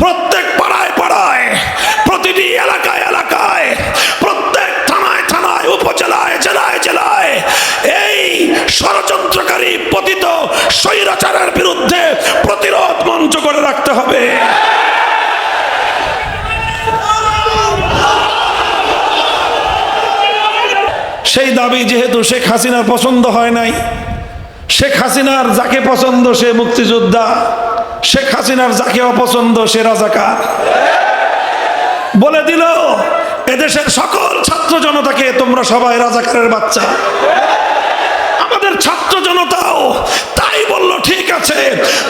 প্রত্যেক পাড়ায় পাড়ায়, প্রতিটি এলাকায় এলাকায়, প্রত্যেক থানায় থানায়, উপজেলায় জেলায় জেলায় এই ষড়যন্ত্রকারী পতিত স্বৈরাচারের বিরুদ্ধে প্রতিরোধ মঞ্চ করে রাখতে হবে। সেই দাবি যেহেতু শেখ হাসিনার পছন্দ হয় নাই, শেখ হাসিনার যাকে পছন্দ সে মুক্তিযোদ্ধা। শেখ হাসিনার যাকে অপছন্দ সে রাজাকার। বলে দিল, এদেশের সকল ছাত্র জনতাকে তোমরা সবাই রাজাকারের বাচ্চা। আমাদের ছাত্র জনতাও তাই বলল, ঠিক আছে,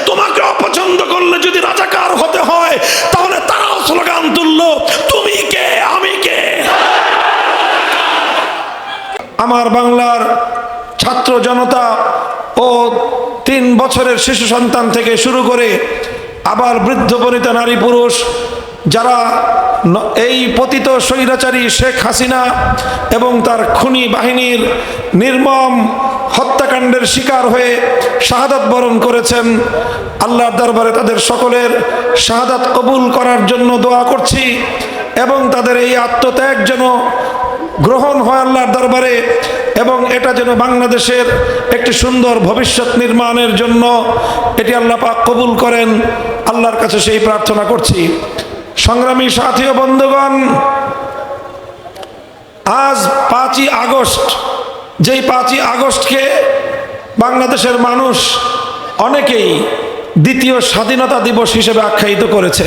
তোমাকে অপছন্দ করলে যদি রাজাকার হতে হয়, তাহলে তারাও স্লোগান তুললো, তুমি কে, আমি কে? আমার বাংলার ছাত্র জনতা ও তিন বছরের শিশু সন্তান থেকে শুরু করে আবার বৃদ্ধ বনিতা নারী পুরুষ, যারা এই পতিত স্বৈরাচারী শেখ হাসিনা এবং তার খুনি বাহিনীর নির্মম হত্যাকাণ্ডের শিকার হয়ে শাহাদাত বরণ করেছেন। আল্লাহর দরবারে তাদের সকলের শাহাদাত কবুল করার জন্য দোয়া করছি এবং তাদের এই আত্মত্যাগ যেন গ্রহণ হয় আল্লাহর দরবারে। এবং এটা যেন বাংলাদেশের একটি সুন্দর ভবিষ্যৎ নির্মাণের জন্য এটি আল্লাহ পাক কবুল করেন, আল্লাহর কাছে সেই প্রার্থনা করছি। সংগ্রামী সাথী ও বন্ধুগণ, আজ পাঁচই আগস্ট, যেই পাঁচই আগস্টকে বাংলাদেশের মানুষ অনেকেই দ্বিতীয় স্বাধীনতা দিবস হিসেবে আখ্যায়িত করেছে।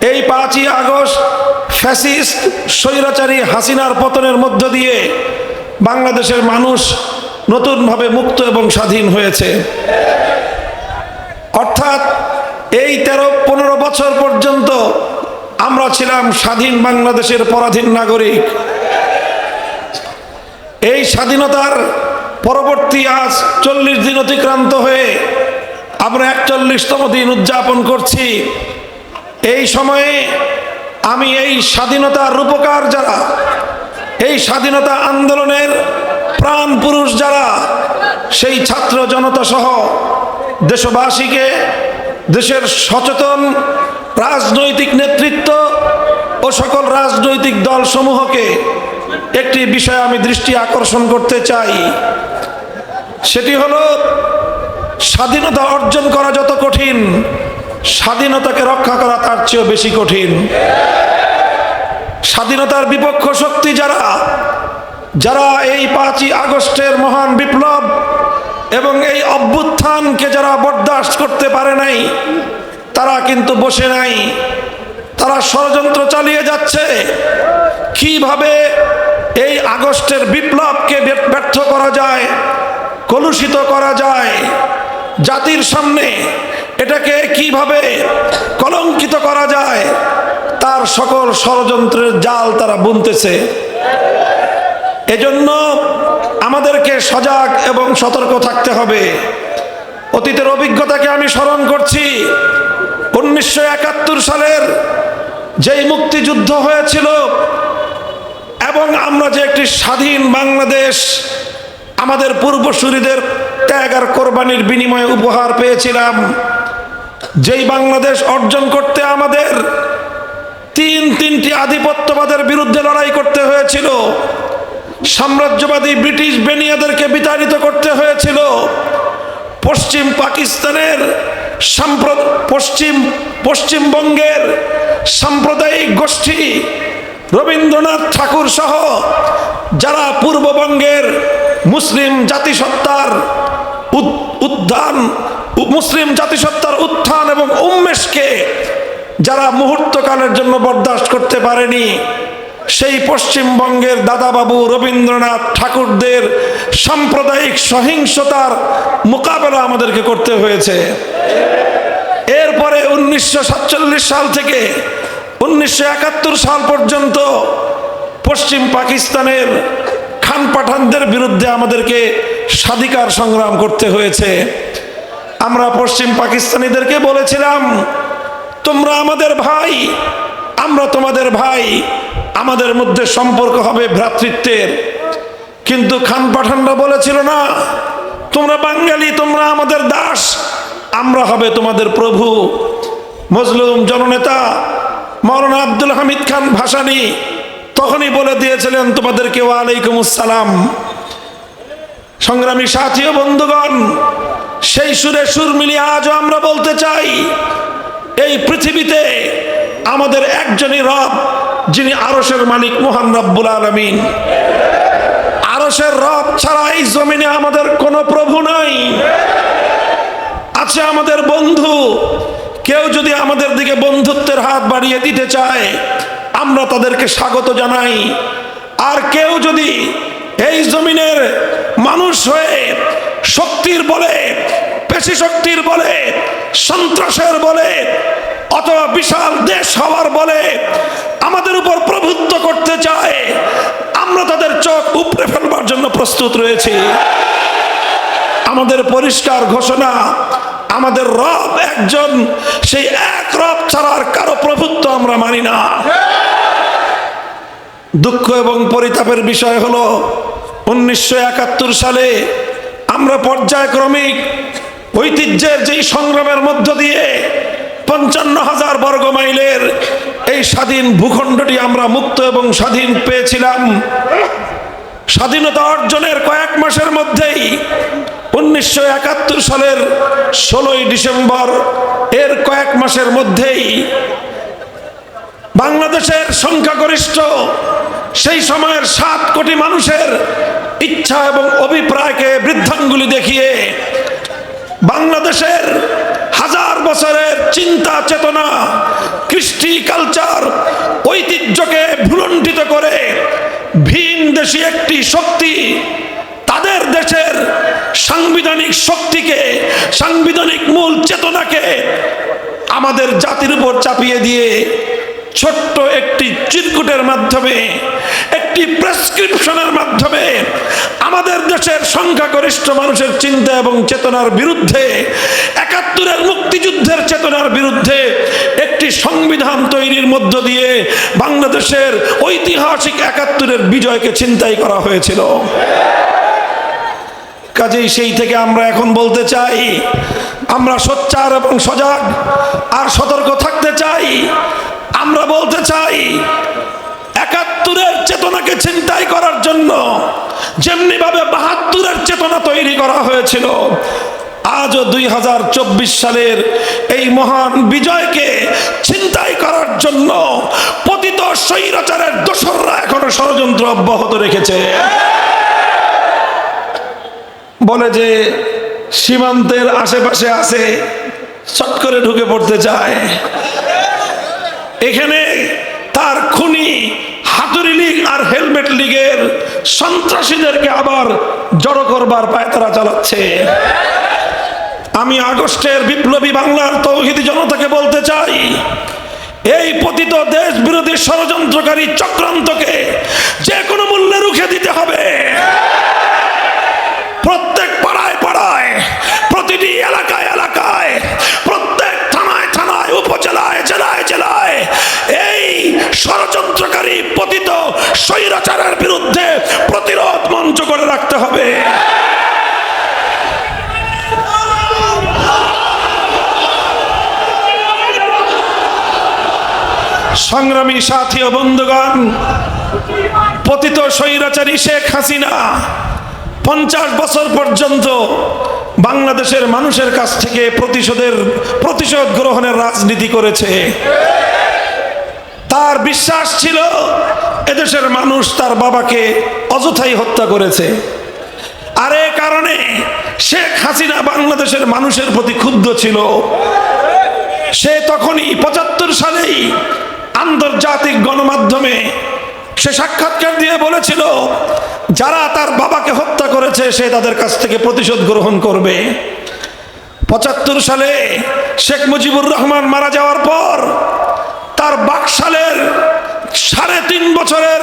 এই পাঁচই আগস্ট ফ্যাসিস্ট স্বৈরাচারী হাসিনার পতনের মধ্য দিয়ে বাংলাদেশের মানুষ নতুনভাবে মুক্ত এবং স্বাধীন হয়েছে। অর্থাৎ এই তেরো, পনেরো বছর পর্যন্ত আমরা ছিলাম স্বাধীন বাংলাদেশের পরাধীন নাগরিক। এই স্বাধীনতার পরবর্তী আজ চল্লিশ দিন অতিক্রান্ত হয়ে আমরা একচল্লিশতম দিন উদযাপন করছি। এই সময়ে আমি এই স্বাধীনতার রূপকার যারা, এই স্বাধীনতা আন্দোলনের প্রাণ পুরুষ যারা, সেই ছাত্র জনতা সহ দেশবাসীকে, দেশের সচেতন রাজনৈতিক নেতৃত্ব ও সকল রাজনৈতিক দলসমূহকে একটি বিষয়ে আমি দৃষ্টি আকর্ষণ করতে চাই। সেটি হলো, স্বাধীনতা অর্জন করা যত কঠিন স্বাধীনতাকে রক্ষা করা তার চেয়েও বেশি কঠিন। স্বাধীনতার বিপক্ষ শক্তি যারা যারা এই পাঁচই আগস্টের মহান বিপ্লব এবং এই অভ্যুত্থানকে যারা বরদাস্ত করতে পারে নাই, তারা কিন্তু বসে নাই। তারা ষড়যন্ত্র চালিয়ে যাচ্ছে। কীভাবে এই আগস্টের বিপ্লবকে ব্যর্থ করা যায়, কলুষিত করা যায় জাতির সামনে? এটাকে কীভাবে কলঙ্কিত করা যায়, তার সকল ষড়যন্ত্রের জাল তারা বুনতেছে। এজন্য আমাদেরকে সজাগ এবং সতর্ক থাকতে হবে। অতীতের অভিজ্ঞতাকে আমি স্মরণ করছি, উনিশশো একাত্তর সালের যেই মুক্তিযুদ্ধ হয়েছিল এবং আমরা যে একটি স্বাধীন বাংলাদেশ, আমাদের পূর্বসূরিদের ত্যাগ আর কোরবানির বিনিময়ে উপহার পেয়েছিলাম যেই বাংলাদেশ অর্জন করতে আমাদের তিন তিনটি আধিপত্যবাদের বিরুদ্ধে লড়াই করতে হয়েছিল, সাম্রাজ্যবাদী ব্রিটিশ বেনিয়াদেরকে বিতাড়িত করতে হয়েছিল, পশ্চিম পাকিস্তানের পশ্চিম, পশ্চিমবঙ্গের সাম্প্রদায়িক গোষ্ঠী রবীন্দ্রনাথ ঠাকুর সহ যারা পূর্ববঙ্গের মুসলিম জাতিসত্তার উত্থান, উ- মুসলিম জাতিসত্তার উত্থান এবং উন্মেষকে যারা মুহূর্তকালের জন্য বরদাস্ত করতে পারেনি, সেই পশ্চিমবঙ্গের দাদাবাবু রবীন্দ্রনাথ ঠাকুরদের সাম্প্রদায়িক সহিংসতার মোকাবেলা আমাদেরকে করতে হয়েছে। এরপরে উনিশশো সাতচল্লিশ সাল থেকে উনিশশো একাত্তর সাল পর্যন্ত পশ্চিম পাকিস্তানের খান পাঠানদের বিরুদ্ধে আমাদেরকে স্বাধিকার সংগ্রাম করতে হয়েছে। আমরা পশ্চিম পাকিস্তানিদেরকে বলেছিলাম, তোমরা আমাদের ভাই, আমরা তোমাদের ভাই, আমাদের মধ্যে সম্পর্ক হবে ভ্রাতৃত্বের। কিন্তু খান পাঠানরা বলেছিল, না, তোমরা বাঙালি, তোমরা আমাদের দাস, আমরা হবে তোমাদের প্রভু। মজলুম জননেতা মৌলানা আব্দুল হামিদ খান ভাসানি তখনই বলে দিয়েছিলেন, তোমাদেরকে ওয়ালাইকুম আসসালাম সংগ্রামী সাথী ও বন্ধুগণ, সেই সুরে সুর মিলিয়ে আজও আমরা বলতে চাই, এই পৃথিবীতে আমাদের একজনই রব, যিনি আরশের মালিক মোহান রব্বুল আলমিন। আরশের রব ছাড়া এই জমিনে আমাদের কোনো প্রভু নাই। আছে আমাদের বন্ধু, কেউ যদি আমাদের দিকে বন্ধুত্বের হাত বাড়িয়ে দিতে চায় আমরা তাদেরকে স্বাগত জানাই। আর কেউ যদি এই জমিনের মানুষ হয়ে শক্তির বলে, পেশি শক্তির বলে, সন্ত্রাসের বলে, অথবা বিশাল দেশ হওয়ার বলে আমাদের উপর প্রভুত্ব করতে চায়, আমরা তাদের চোখ উপড়ে ফেলবার জন্য প্রস্তুত রয়েছি। আমাদের পরিষ্কার ঘোষণা আমাদের রব একজন, সেই এক রব ছাড়া আর কারও প্রভুত্ব আমরা মানি না। দুঃখ এবং পরিতাপের বিষয় হলো, উনিশশো একাত্তর সালে আমরা পর্যায়ক্রমিক ঐতিহ্যের যেই সংগ্রামের মধ্য দিয়ে পঞ্চান্ন হাজার বর্গ মাইলের এই স্বাধীন ভূখণ্ডটি আমরা মুক্ত এবং স্বাধীন পেয়েছিলাম। স্বাধীনতা অর্জনের কয়েক মাসের মধ্যেই উনিশশো একাত্তর সালের ষোলোই ডিসেম্বর, এর কয়েক মাসের মধ্যেই বাংলাদেশের সংখ্যাগরিষ্ঠ, সেই সময়ের সাত কোটি মানুষের ইচ্ছা এবং অভিপ্রায়কে বৃদ্ধাঙ্গুলি দেখিয়ে বাংলাদেশের হাজার বছরের চিন্তা, চেতনা, কৃষ্টি, কালচার, ঐতিহ্যকে ভুলণ্ঠিত করে ভিন দেশি একটি শক্তি তাদের দেশের সাংবিধানিক শক্তিকে, সাংবিধানিক মূল চেতনাকে আমাদের জাতির উপর চাপিয়ে দিয়ে ছোট্ট একটি চিরকুটের মাধ্যমে, একটি প্রেসক্রিপশনের মাধ্যমে আমাদের দেশের সংখ্যাগরিষ্ঠ মানুষের চিন্তা এবং চেতনার বিরুদ্ধে, একাত্তরের মুক্তিযুদ্ধের চেতনার বিরুদ্ধে একটি সংবিধান তৈরির মধ্য দিয়ে বাংলাদেশের ঐতিহাসিক একাত্তরের বিজয়কে চিন্তাই করা হয়েছিল। কাজেই সেই থেকে আমরা এখন বলতে চাই, আমরা সোচ্চার এবং সজাগ, আর সতর্ক থাকতে চাই। আমরা বলতে চাই, একাত্তরের চেতনাকে চিন্তাই করার জন্য যেমনি ভাবে বাহাত্তরের চেতনা তৈরি করা হয়েছিল, আজও দুই হাজার চব্বিশ সালের এই মহান বিজয়কে চিন্তাই করার জন্য পতিত স্বৈরাচারের দোসররা এখনও ষড়যন্ত্র অব্যাহত রেখেছে। বলে যে সীমান্তের আশেপাশে আছে, চট করে ঢুকে পড়তে চায়। এখানে তার খুনি হাতুড়ি লীগ আর হেলমেট লীগের সন্ত্রাসীদেরকে আবার জড়ো করবার পায়তারা চালাচ্ছে। আমি আগস্টের বিপ্লবী বাংলার তৌহিদি জনতাকে বলতে চাই, এই পতিত দেশ বিরোধী ষড়যন্ত্রকারী চক্রান্তকে যে কোনো মূল্যে রুখে দিতে হবে। এলাকায় এলাকায়, প্রত্যেক থানায় থানায়, উপজেলায়, জেলায় জেলায় এই ষড়যন্ত্রকারী পতিত স্বৈরাচারের বিরুদ্ধে প্রতিরোধ মঞ্চ করে রাখতে হবে। সংগ্রামী সাথী ও বন্ধুগণ, পতিত স্বৈরাচারী শেখ হাসিনা পঞ্চাশ বছর পর্যন্ত বাংলাদেশের মানুষের কাছ থেকে প্রতিশোধের, প্রতিশোধ গ্রহণের রাজনীতি করেছে। তার বিশ্বাস ছিল, এদেশের মানুষ তার বাবাকে অযথাই হত্যা করেছে। আর এ কারণে শেখ হাসিনা বাংলাদেশের মানুষের প্রতি ক্ষুব্ধ ছিল। সে তখনই পঁচাত্তর সালেই আন্তর্জাতিক গণমাধ্যমে সে সাক্ষাৎকার দিয়ে বলেছিল, যারা তার বাবাকে হত্যা করেছে, সে তাদের কাছ থেকে প্রতিশোধ গ্রহণ করবে। পঁচাত্তর সালে শেখ মুজিবুর রহমান মারা যাওয়ার পর তার বাকশালের সাড়ে তিন বছরের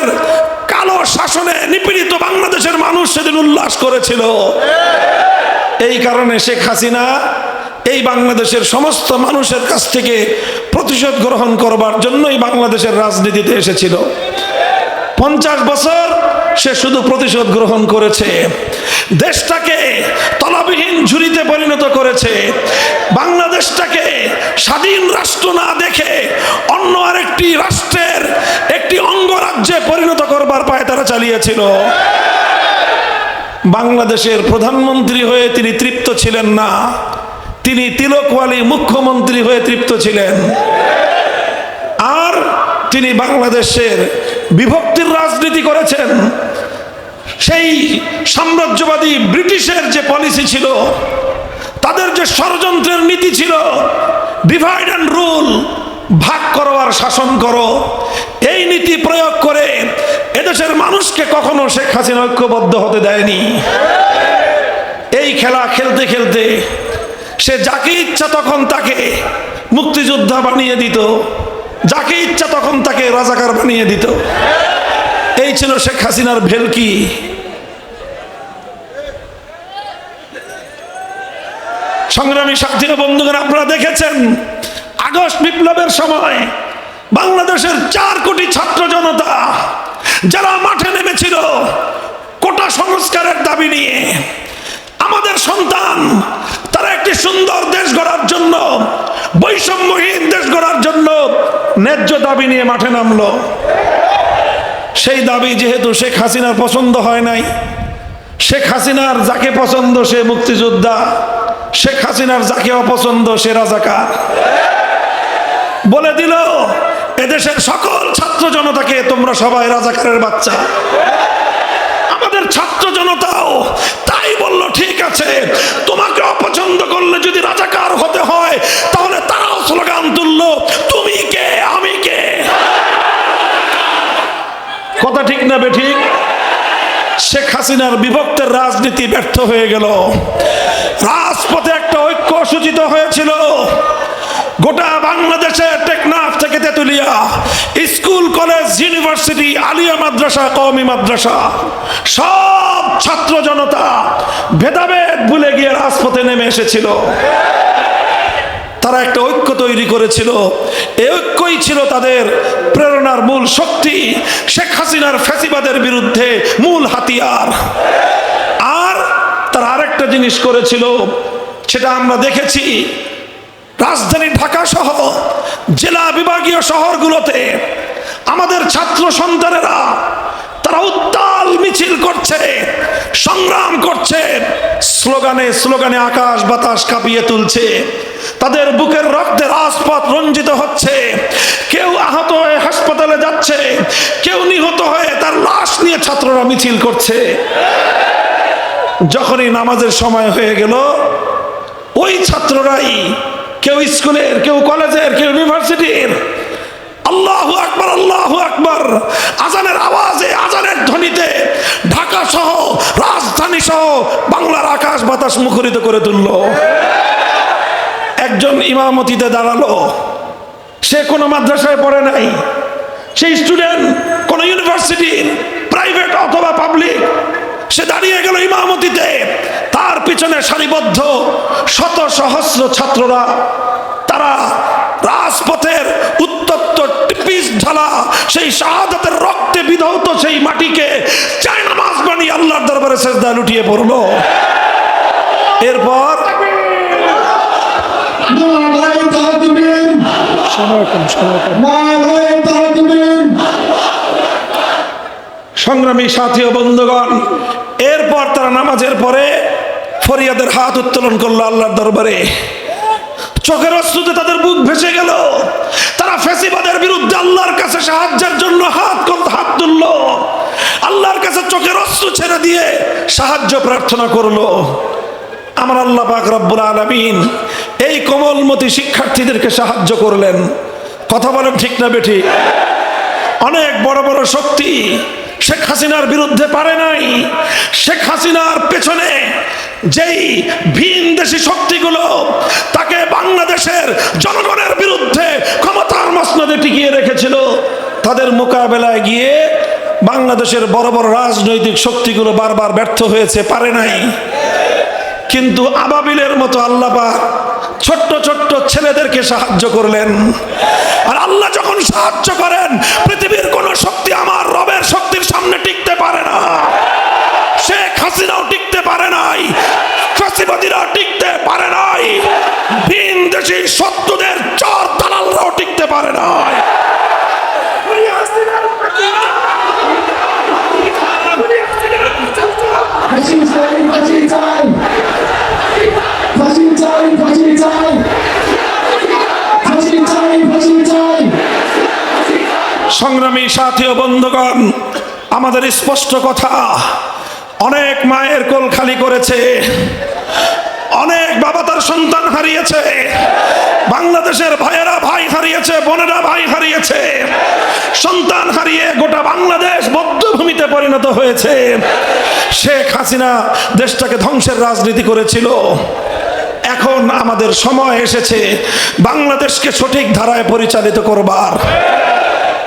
কালো শাসনে নিপীড়িত বাংলাদেশের মানুষ সেদিন উল্লাস করেছিল। এই কারণে শেখ হাসিনা এই বাংলাদেশের সমস্ত মানুষের কাছ থেকে প্রতিশোধ গ্রহণ করবার জন্যই বাংলাদেশের রাজনীতিতে এসেছিল। পঞ্চাশ বছর সে শুধু প্রতিশোধ গ্রহণ করেছে। দেশটাকে তলাবিহীন ঝুড়িতে পরিণত করেছে। বাংলাদেশটাকে স্বাধীন রাষ্ট্র না দেখে অন্য আরেকটি রাষ্ট্রের একটি অঙ্গরাজ্যে পরিণত করবার পায় তারা চালিয়েছিল। বাংলাদেশের প্রধানমন্ত্রী হয়ে তিনি তৃপ্ত ছিলেন না। তিনি তিলকওয়ালি মুখ্যমন্ত্রী হয়ে তৃপ্ত ছিলেন। আর তিনি বাংলাদেশের বিভক্তির রাজনীতি করেছেন। সেই সাম্রাজ্যবাদী ব্রিটিশের যে পলিসি ছিল, তাদের যে ষড়যন্ত্রের নীতি ছিল ডিভাইড অ্যান্ড রুল ভাগ করো আর শাসন করো, এই নীতি প্রয়োগ করে এদেশের মানুষকে কখনো শেখ হাসিনা ঐক্যবদ্ধ হতে দেয়নি। এই খেলা খেলতে খেলতে সে যাকে ইচ্ছা তখন তাকে মুক্তিযোদ্ধা বানিয়ে দিত। যাকে ইচ্ছা তখন তাকে রাজাকার বানিয়ে দিত। এই ছিল শেখ হাসিনার ভেলকি। সংগ্রামী ও বন্ধুগণ, আপনারা দেখেছেন, আগস্ট বিপ্লবের সময় বাংলাদেশের চার কোটি ছাত্র জনতা যারা মাঠে নেমেছিল কোটা সংস্কারের দাবি নিয়ে, আমাদের সন্তান তারা একটি সুন্দর দেশ গড়ার জন্য, বৈষম্যহীন দেশ গড়ার জন্য ন্যায্য দাবি নিয়ে মাঠে নামলো। সেই দাবি যেহেতু শেখ হাসিনার পছন্দ হয় নাই, শেখ হাসিনার যাকে পছন্দ সে মুক্তিযোদ্ধা, শেখ হাসিনার যাকে অপছন্দ সে রাজাকার। বলে দিল, এদেশের সকল ছাত্র জনতাকে তোমরা সবাই রাজাকারের বাচ্চা। ছাত্র জনতাও তাই বলল, ঠিক আছে, তোমাকে অপছন্দ করলে যদি রাজাকার হতে হয়, তাহলে তারাও স্লোগান তুললো, তুমি কে, আমি কে? কথা ঠিক না বে ঠিক? শেখ হাসিনার বিভক্তের রাজনীতি ব্যর্থ হয়ে গেল। রাজপথে একটা ঐক্য সূচিত হয়েছিল। গোটা বাংলাদেশে টেকনাফ থেকে তেতুলিয়া, স্কুল, কলেজ, ইউনিভার্সিটি, আলিয়া মাদ্রাসা, কওমি মাদ্রাসা, সব ছাত্র জনতা ভেদাভেদ ভুলে গিয়ে রাজপথে নেমে এসেছিল। তারা একটা ঐক্য তৈরি করেছিল। এই ঐক্যই ছিল তাদের প্রেরণার মূল শক্তি। শেখ হাসিনার ফ্যাসিবাদের বিরুদ্ধে মূল হাতিয়ার। আর তারা আরেকটা জিনিস করেছিল, সেটা আমরা দেখেছি। রাজধানী ঢাকা সহ জেলা বিভাগীয় শহরগুলোতে আমাদের ছাত্র সন্তানেরা, তারা উত্তাল মিছিল করছে, সংগ্রাম করছে, স্লোগানে স্লোগানে আকাশ বাতাস কাঁপিয়ে তুলছে। তাদের বুকের রক্তে রাজপথ রঞ্জিত হচ্ছে। কেউ আহত হয়ে হাসপাতালে যাচ্ছে, কেউ নিহত হয়ে তার লাশ নিয়ে ছাত্ররা মিছিল করছে। যখনই নামাজের সময় হয়ে গেল, ওই ছাত্ররাই কেউ স্কুলের, কেউ কলেজের, কেউ ইউনিভার্সিটির। আল্লাহ আকবার আল্লাহ আকবার। আজানের আওয়াজে, আজানের ধ্বনিতে ঢাকা সহ, রাজধানী সহ বাংলার আকাশ বাতাস মুখরিত করে তুলল। একজন ইমামতিতে দাঁড়াল। সে কোনো মাদ্রাসায় পড়ে নাই। সেই স্টুডেন্ট কোনো ইউনিভার্সিটির, প্রাইভেট অথবা পাবলিক। সে দাঁড়িয়ে গেল ইমামতিতে। তার পিছনে সারিবদ্ধ শত সহস্র ছাত্ররা। তারা রাজপথের উত্তপ্ত টিপিস ঢালা সেই শাহাদাতের রক্তে বিধৌত সেই মাটিকে চায় নামাজ বানিয়ে আল্লাহর দরবারে শেষদা লুটিয়ে পড়ল। এরপর নারায় তাকবীর নারায় তাকবীর সংগ্রামী সাথী ও বন্ধুগণ, এরপর তারা নামাজের পরে ফরিয়াদের হাত উত্তোলন করল আল্লাহর দরবারে। চোখের অস্ত্রতে তাদের বুক ভেসে গেল। তারা ফেসিবাদের বিরুদ্ধে আল্লাহর কাছে সাহায্যের জন্য হাত হাত তুলল। আল্লাহর কাছে চোখের অস্ত্র ছেড়ে দিয়ে সাহায্য প্রার্থনা করল। আমার আল্লাহ পাক রব্বুল আলামিন এই কোমলমতি শিক্ষার্থীদেরকে সাহায্য করলেন। কথা বলেন ঠিক না বেঠিক অনেক বড় বড় শক্তি শেখ হাসিনার বিরুদ্ধে পারে নাই। শেখ হাসিনার পেছনে যেই ভিন দেশি শক্তিগুলো, তাকে বাংলাদেশের জনগণের বিরুদ্ধে ক্ষমতার মসনদে টিকিয়ে রেখেছিল। তাদের মোকাবেলায় গিয়ে বাংলাদেশের বড় বড় রাজনৈতিক শক্তিগুলো বারবার ব্যর্থ হয়েছে, পারে নাই। কিন্তু আবাবিলের মতো আল্লাহ ছোট্ট ছোট্ট ছেলেদেরকে সাহায্য করলেন। আর আল্লাহ যখন সাহায্য করেন, পৃথিবীর কোন শক্তি আমার রবের শক্তির সামনে টিকতে পারে না। শেখ হাসিনাও টিকতে পারে নাই ফ্যাসিবাদীরা টিকতে পারে নাই, ভিন দেশি শত্রুদের চর দালালরাও টিকতে পারে নাই ফাঁসি চাই ফাঁসি চাই ফাঁসি চাই ফাঁসি চাই ফাঁসি চাই ফাঁসি চাই সংগ্রামী সাথী ও বন্ধুগণ, আমাদের স্পষ্ট কথা, অনেক মায়ের কোল খালি করেছে, অনেক বাবা তার সন্তান হারিয়েছে, বাংলাদেশের ভাইয়েরা ভাই হারিয়েছে, বোনেরা ভাই হারিয়েছে, সন্তান হারিয়ে গোটা বাংলাদেশ বদ্ধভূমিতে পরিণত হয়েছে। শেখ হাসিনা দেশটাকে ধ্বংসের রাজনীতি করেছিল। এখন আমাদের সময় এসেছে, বাংলাদেশকে সঠিক ধারায় পরিচালিত করবার।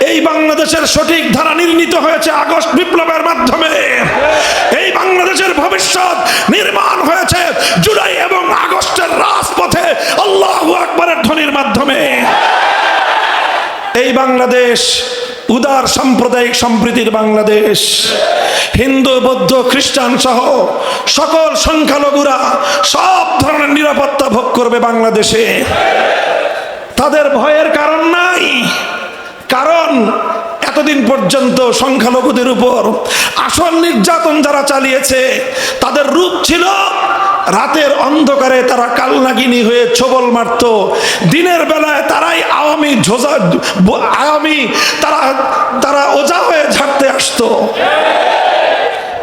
এই বাংলাদেশের সঠিক ধারা নির্মিত হয়েছে আগস্ট বিপ্লবের মাধ্যমে। এই বাংলাদেশের ভবিষ্যৎ নির্মাণ হয়েছে জুলাই এবং আগস্টের রাজপথে আল্লাহ আকবরের ধ্বনির মাধ্যমে। এই বাংলাদেশ, উদার সাম্প্রদায়িক সম্প্রীতির বাংলাদেশ। হিন্দু, বৌদ্ধ, খ্রিস্টান সহ সকল সংখ্যালঘুরা সব ধরনের নিরাপত্তা ভোগ করবে বাংলাদেশে। তাদের ভয়ের কারণ নাই। কারণ এতদিন পর্যন্ত সংখ্যালঘুদের উপর আসল নির্যাতন যারা চালিয়েছে, তাদের রূপ ছিল রাতের অন্ধকারে তারা কালনাগিনী হয়ে ছবল মারত, দিনের বেলায় তারাই আওয়ামী ঝোজা, আওয়ামী তারা তারা ওজা হয়ে ঝাড়তে আসতো।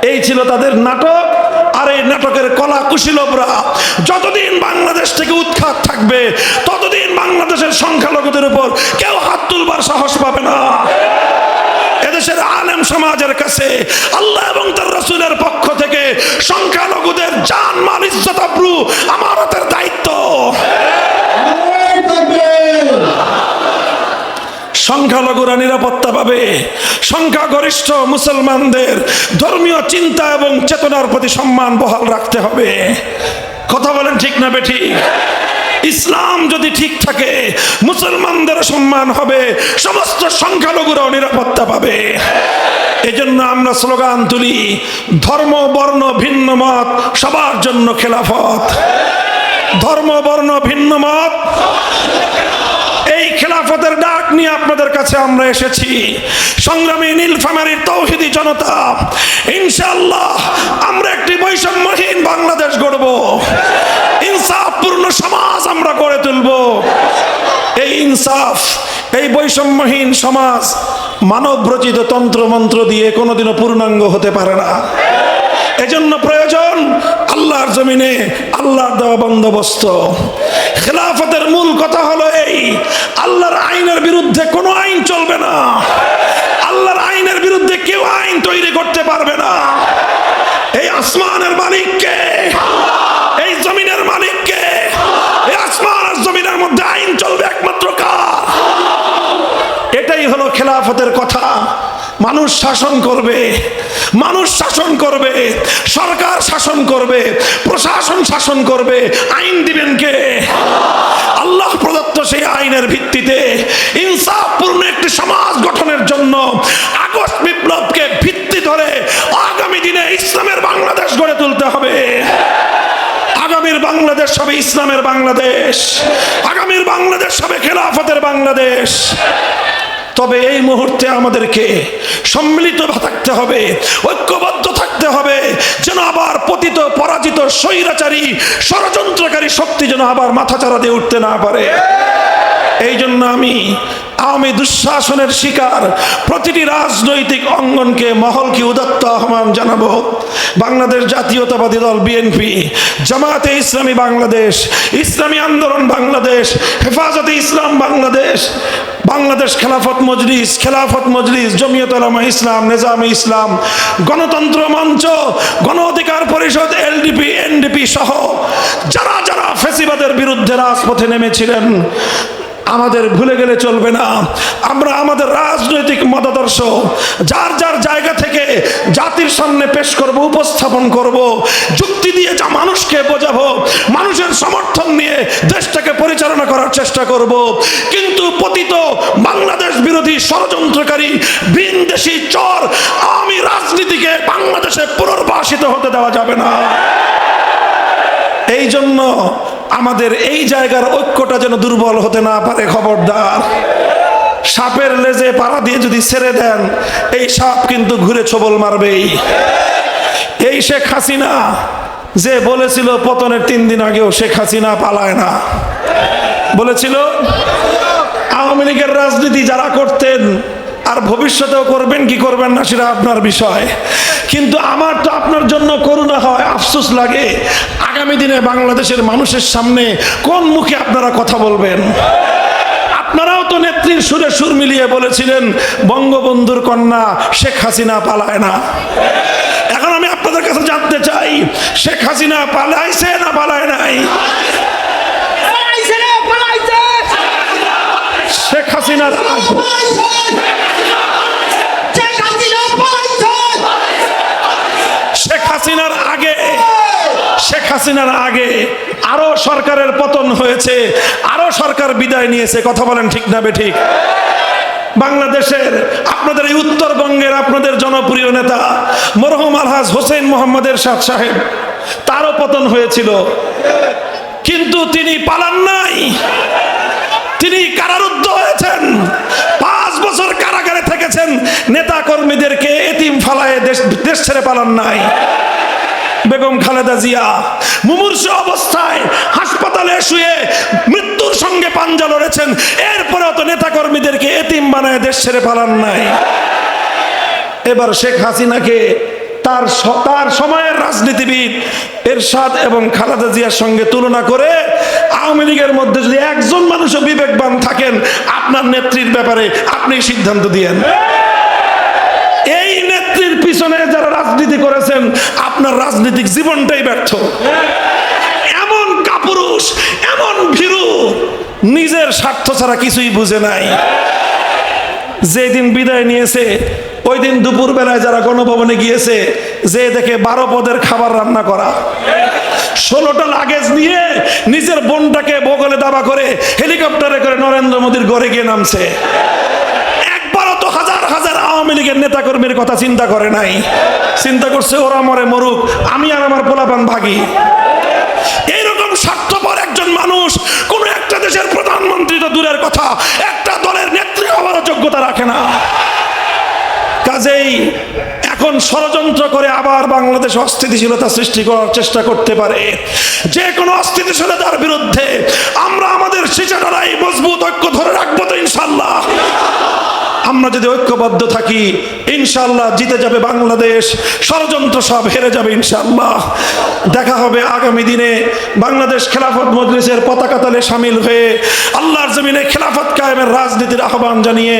এই ছিল তাদের নাটক। নাটকের কলা কুশীলবরা, যতদিন বাংলাদেশ থেকে উৎখাত থাকবে, ততদিন বাংলাদেশের সংখ্যালঘুদের উপর কেউ হাত তুলবার সাহস পাবে না। এদেশের আলেম সমাজের কাছে আল্লাহ এবং তার রসুলের পক্ষ থেকে সংখ্যালঘুদের জান, মাল, ইজ্জত, আব্রু, আমানতের দায়িত্ব। সংখ্যালঘুরা নিরাপত্তা পাবে। সংখ্যাগরিষ্ঠ মুসলমানদের ধর্মীয় চিন্তা এবং চেতনার প্রতি সম্মান বহাল রাখতে হবে। কথা বলেন ঠিক না বেঠি? ইসলাম যদি ঠিক থাকে মুসলমানদের সম্মান হবে, সমস্ত সংখ্যালঘুরাও নিরাপত্তা পাবে। এজন্য আমরা স্লোগান তুলি, ধর্ম, বর্ণ, ভিন্ন মত সবার জন্য খেলাফত। ধর্ম, বর্ণ, ভিন্ন মত খেলাফতের ডাক নিয়ে আপনাদের কাছে আমরা এসেছি। সংগ্রামী নীলফামারীর তৌহিদি জনতা, ইনশাআল্লাহ আমরা একটি বৈষম্যহীন বাংলাদেশ গড়ব। ইনসাফপূর্ণ সমাজ আমরা গড়ে তুলব। এই ইনসাফ, এই বৈষম্যহীন সমাজ মানব রচিত তন্ত্র মন্ত্র দিয়ে কোনোদিনও পূর্ণাঙ্গ হতে পারে না। এজন্য প্রয়োজন আল্লাহর জমিনে আল্লাহর দেওয়া বন্দোবস্ত। খেলাফতের মূল কথা হলো এই, আল্লাহর আইনের বিরুদ্ধে কোনো আইন চলবে না। আল্লাহর আইনের বিরুদ্ধে কেউ আইন তৈরি করতে পারবে না। এই আসমানের মালিককে, এই জমিনের মালিককে, এই আসমান আর জমিনের মধ্যে আইন চলবে একমাত্র কার? এটাই হলো খেলাফতের কথা। মানুষ শাসন করবে, মানুষ শাসন করবে, সরকার শাসন করবে, প্রশাসন শাসন করবে, আইন দিবেন কে? আল্লাহ প্রদত্ত সেই আইনের ভিত্তিতে ইনসাফপূর্ণ একটি সমাজ গঠনের জন্য আগস্ট বিপ্লবকে ভিত্তি ধরে আগামী দিনে ইসলামের বাংলাদেশ গড়ে তুলতে হবে। আগামীর বাংলাদেশ হবে ইসলামের বাংলাদেশ, আগামীর বাংলাদেশ হবে খেলাফতের বাংলাদেশ। তবে এই মুহূর্তে আমাদেরকে সম্মিলিত থাকতে হবে, ঐক্যবদ্ধ থাকতে হবে, যেন আবার পতিত, পরাজিত, স্বৈরাচারী, ষড়যন্ত্রকারী শক্তি যেন আবার মাথাচাড়া দিয়ে উঠতে না পারে। এই জন্য আমি আওয়ামী দুঃশাসনের শিকার। প্রতিটি রাজনৈতিক অঙ্গনকে মহলকে উদাত্ত আহ্বান জানাব? বাংলাদেশ জাতীয়তাবাদী দল বিএনপি, জামায়াতে ইসলামী বাংলাদেশ, ইসলামী আন্দোলন বাংলাদেশ, হেফাজতে ইসলাম বাংলাদেশ বাংলাদেশ খেলাফত মজলিস খেলাফত মজলিস, জমিয়ত আলমা ইসলাম, নেজামে ইসলাম, গণতন্ত্র মঞ্চ, গণ অধিকার পরিষদ, এলডিপি, এনডিপি সহ যারা যারা ফেসিবাদের বিরুদ্ধে রাজপথে নেমেছিলেন আমাদের ভুলে গেলে চলবে না। আমরা আমাদের রাজনৈতিক মতাদর্শ যার যার জায়গা থেকে জাতির সামনে পেশ করব, উপস্থাপন করব, যুক্তি দিয়ে যা মানুষকে বোঝাবো, মানুষের সমর্থন নিয়ে দেশটাকে পরিচালনা করার চেষ্টা করব। কিন্তু পতিত বাংলাদেশ বিরোধী ষড়যন্ত্রকারী ভিনদেশি চর আমি রাজনীতিকে বাংলাদেশে পুনর্বাসিত হতে দেওয়া যাবে না। এই জন্য আমাদের এই জায়গার ঐক্যটা যেন দুর্বল হতে না পারে, খবরদার। সাপের লেজে পাড়া দিয়ে যদি ছেড়ে দেন, এই সাপ কিন্তু ঘুরে ছবল মারবেই। এই শেখ হাসিনা, যে বলেছিল পতনের তিন দিন আগেও শেখ হাসিনা পালায় না। বলেছিল, আওয়ামী লীগের রাজনীতি যারা করতেন আর ভবিষ্যতেও করবেন কি করবেন না সেটা আপনার বিষয়। কিন্তু আমার তো আপনার জন্য করুণা হয়, আফসোস লাগে। আগামী দিনে বাংলাদেশের মানুষের সামনে কোন মুখে আপনারা কথা বলবেন? আপনারাও তো নেত্রীর সুরে সুর মিলিয়ে বলেছিলেন, বঙ্গবন্ধুর কন্যা শেখ হাসিনা পালায় না। এখন আমি আপনাদের কাছে জানতে চাই, শেখ হাসিনা পালাইছে না পালায় নাই পালাইছে রে পালাইছে শেখ হাসিনার শেখ শেখ হাসিনার আগে শেখ হাসিনার আগে আরও সরকারের পতন হয়েছে আরও সরকার বিদায় নিয়েছে কথা বলেন ঠিক না ঠিক বাংলাদেশের আপনাদের এই উত্তরবঙ্গের আপনাদের জনপ্রিয় নেতা মরহুম আলহাজ হোসেন মোহাম্মদের সাদ সাহেব তারও পতন হয়েছিল। কিন্তু তিনি পালান নাই। তিনি কারারুদ্ধ হয়েছেন পাঁচ বছর কারাগারে থেকেছেন। নেতা কর্মীদেরকে এতিম ফালায় দেশ দেশ ছেড়ে পালান নাই। বেগম খালেদা জিয়া, মুমূর্ষ অবস্থায় হাসপাতালে শুয়ে মৃত্যুর সঙ্গে পাঞ্জা লড়েছেন। এরপরেও তো নেতা কর্মীদেরকে এতিম বানায় দেশ ছেড়ে পালান নাই। এবার শেখ হাসিনাকে তার তার সময়ের রাজনীতিবিদ এরশাদ এবং খালেদা জিয়ার সঙ্গে তুলনা করে আওয়ামী লীগের মধ্যে যদি একজন মানুষও বিবেকবান থাকেন, আপনার নেত্রীর ব্যাপারে আপনি সিদ্ধান্ত দিয়েন। এই নেত্রীর পিছনে যারা রাজনীতি করেছেন, আপনার রাজনৈতিক জীবনটাই ব্যর্থ। এমন কাপুরুষ, এমন ভীরু, নিজের স্বার্থ ছাড়া কিছুই বুঝে নাই। যেদিন বিদায় নিয়েছে ওই দিন দুপুর বেলায় যারা গণভবনে গিয়েছে, যে দেখে বারো পদের খাবার রান্না করা। ষোলোটা লাগেজ নিয়ে নিজের বোনটাকে বগলে দাবা করে হেলিকপ্টারে করে নরেন্দ্র মোদীর ঘরে গিয়ে নামছে। একবারও তো হাজার হাজার আওয়ামী লীগের নেতাকর্মীর কথা চিন্তা করে নাই। চিন্তা করছে ওরা মরে মরুক, আমি আর আমার পোলাপান ভাগি। এইরকম স্বার্থপর একজন মানুষ, কোন একটা দেশের প্রধানমন্ত্রী তো দূরের কথা, একটা দলের নেত্রী আমার যোগ্যতা রাখে না। কাজেই এখন ষড়যন্ত্র করে আবার বাংলাদেশ অস্থিতিশীলতা সৃষ্টি করার চেষ্টা করতে পারে। যে কোনো অস্থিতিশীলতার বিরুদ্ধে আমরা আমাদের শিচাটারাই মজবুত ঐক্য ধরে রাখব তো ইনশাল্লাহ। আমরা যদি ঐক্যবদ্ধ থাকি ইনশাল্লাহ জিতে যাবে বাংলাদেশ, ষড়যন্ত্র সব হেরে যাবে ইনশাল্লাহ দেখা হবে আগামী দিনে বাংলাদেশ খেলাফত মজলিসের পতাকা তালে সামিল হয়ে আল্লাহর জমিনে খেলাফত কায়েমের রাজনীতির আহ্বান জানিয়ে